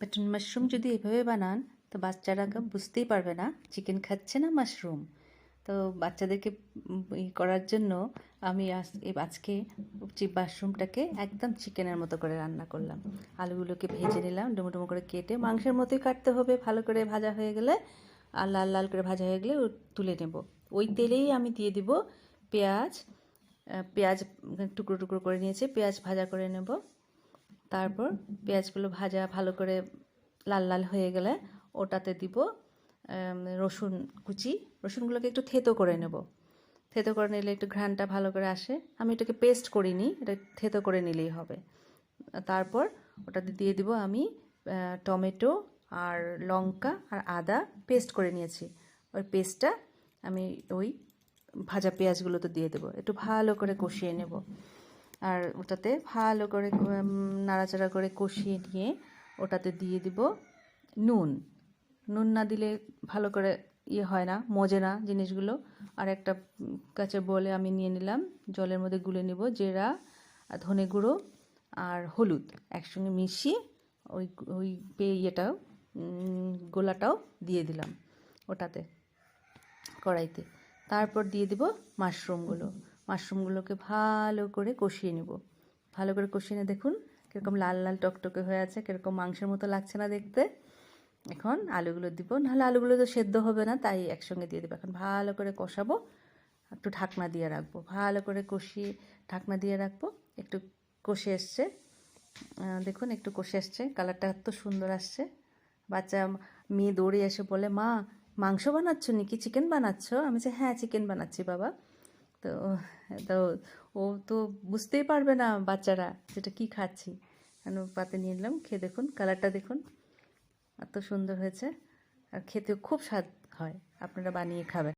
Button mushroom যদি এভাবে বানান তো বাচ্চারা বুঝতেই পারবে না চিকেন খাচ্ছে না মাশরুম তো বাচ্চাদেরকে ই করার জন্য আমি আজকে মাশরুমটাকে একদম চিকেনের মতো করে রান্না করলাম। আলুগুলোকে ভেজে নিলাম ডুমো ডুমো করে কেটে মাংসের মতোই কাটতে হবে ভালো করে ভাজা হয়ে গেলে আর লাল লাল করে ভাজা হয়ে গেলে ও তুলে নেব। ওই তেলেই আমি দিয়ে দিব পেঁয়াজ পেঁয়াজ টুকরো টুকরো করে নিয়েছি পেঁয়াজ ভাজা করে নেব। তারপর পেঁয়াজগুলো ভাজা ভালো করে লাল লাল হয়ে গেলে ওটাতে দিব রসুন কুচি। রসুনগুলোকে একটু থেতো করে নেব। থেতো করে নিলে একটু ঘ্রাণটা ভালো করে আসে। আমি এটাকে পেস্ট করিনি, এটা থেতো করে নিলেই হবে। তারপর ওটাতে দিয়ে দিব আমি টমেটো আর লঙ্কা আর আদা পেস্ট করে নিয়েছি। ওই পেস্টটা আমি ওই ভাজা পেঁয়াজগুলোতে দিয়ে দেবো। একটু ভালো করে কষিয়ে নেব। আর ওটাতে ভালো করে নাড়াচাড়া করে কষিয়ে নিয়ে ওটাতে দিয়ে দিব নুন। নুন না দিলে ভালো করে ইয়ে হয় না, মজে না জিনিসগুলো। আর একটা কাছে বলে আমি নিয়ে নিলাম, জলের মধ্যে গুলে নিব জিরা ধনে গুঁড়ো আর হলুদ একসঙ্গে মিশিয়ে ওই ওই ইয়েটাও গোলাটাও দিয়ে দিলাম ওটাতে কড়াইতে। তারপর দিয়ে দিব মাশরুমগুলো। মাশরুমগুলোকে ভালো করে কষিয়ে নেব। ভালো করে কষিয়ে নিয়ে দেখুন, কীরকম লাল লাল টকটকে হয়ে আছে, কীরকম মাংসের মতো লাগছে না দেখতে। এখন আলুগুলো দিব, নাহলে আলুগুলো তো সেদ্ধ হবে না, তাই একসঙ্গে দিয়ে দেবো। এখন ভালো করে কষাবো, একটু ঢাকনা দিয়ে রাখব। ভালো করে কষিয়ে ঢাকনা দিয়ে রাখব, একটু কষে এসছে। দেখুন, একটু কষে এসছে, কালারটা এত সুন্দর আসছে। বাচ্চা মেয়ে দৌড়ে এসে বলে, মা, মাংস বানাচ্ছ নাকি? চিকেন বানাচ্ছ? আমি যে হ্যাঁ চিকেন বানাচ্ছি বাবা। তো তো ও তো বুঝতেই পারবে না বাচ্চারা যেটা কি খাচ্ছি। কেন পাতে নিয়ে নিলাম খেয়ে দেখুন, কালারটা দেখুন। এত সুন্দর হয়েছে। আর খেতে খুব স্বাদ হয়। আপনারা বানিয়ে খাবেন।